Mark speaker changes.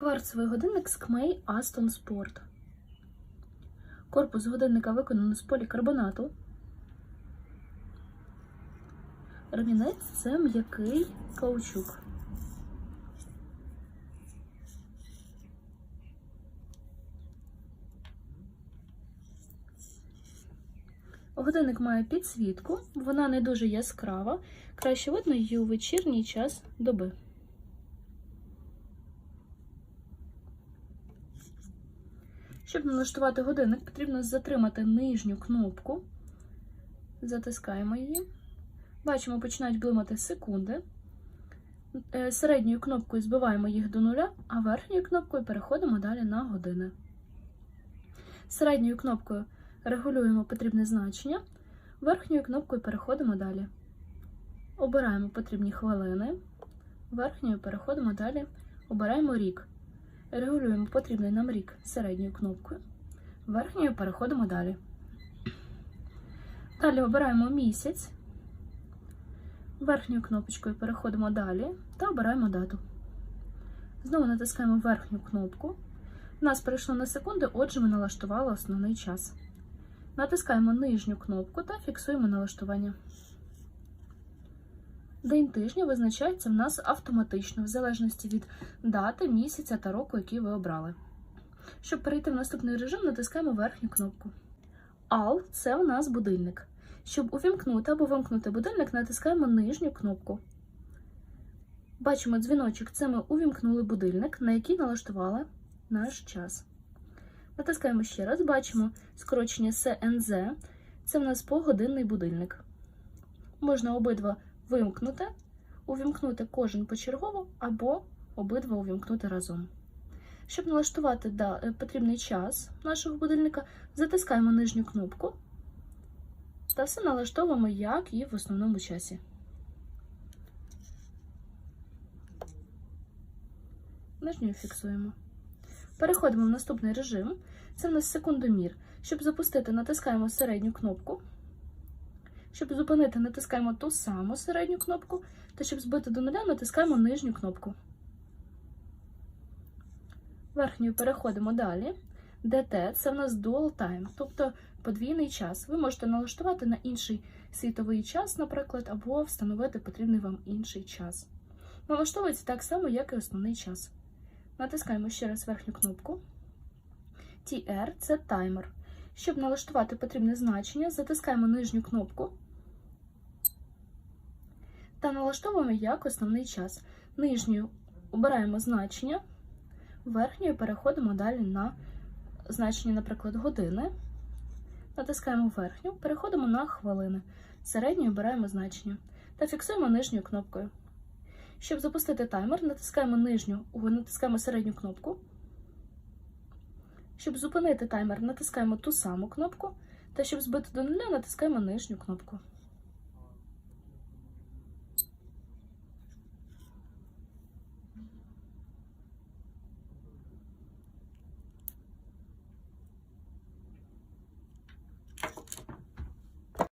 Speaker 1: Кварцевий годинник Skmei Aston Sport. Корпус годинника виконано з полікарбонату. Ремінець це м'який каучук. Годинник має підсвітку, вона не дуже яскрава, краще видно її у вечірній час доби. Щоб налаштувати годинник, потрібно затримати нижню кнопку, затискаємо її. Бачимо, починають блимати секунди. Е, Середньою кнопкою збиваємо їх до нуля, а верхньою кнопкою переходимо далі на години. Середньою кнопкою регулюємо потрібне значення, верхньою кнопкою переходимо далі. Обираємо потрібні хвилини, верхньою переходимо далі, обираємо рік. Регулюємо потрібний нам рік середньою кнопкою, верхньою переходимо далі. Далі обираємо місяць, верхньою кнопочкою переходимо далі та обираємо дату. Знову натискаємо верхню кнопку. У нас перейшло на секунди, отже, ми налаштували основний час. Натискаємо нижню кнопку та фіксуємо налаштування. День тижня визначається в нас автоматично, в залежності від дати, місяця та року, який ви обрали. Щоб перейти в наступний режим, натискаємо верхню кнопку. AL – це у нас будильник. Щоб увімкнути або вимкнути будильник, натискаємо нижню кнопку. Бачимо дзвіночок, це ми увімкнули будильник, на який налаштували наш час. Натискаємо ще раз, бачимо скорочення CNZ, це в нас погодинний будильник. Можна обидва вимкнути, увімкнути кожен почергово або обидва увімкнути разом. Щоб налаштувати е, потрібний час нашого будильника, затискаємо нижню кнопку та все налаштовуємо, як і в основному часі. Нижньою фіксуємо. Переходимо в наступний режим. Це в нас секундомір. Щоб запустити, натискаємо середню кнопку. Щоб зупинити, натискаємо ту саму середню кнопку, та щоб збити до нуля, натискаємо нижню кнопку. Верхньою переходимо далі. DT – це в нас Dual Time, тобто подвійний час. Ви можете налаштувати на інший світовий час, наприклад, або встановити потрібний вам інший час. Налаштовується так само, як і основний час. Натискаємо ще раз верхню кнопку. TR – це таймер. Щоб налаштувати потрібне значення, затискаємо нижню кнопку та налаштовуємо як основний час. Нижньою обираємо значення, верхньою переходимо далі на значення, наприклад, години. Натискаємо верхню, переходимо на хвилини. Середньою обираємо значення та фіксуємо нижньою кнопкою. Щоб запустити таймер, натискаємо нижню, натискаємо середню кнопку. Щоб зупинити таймер, натискаємо ту саму кнопку, та щоб збити до нуля, натискаємо нижню кнопку.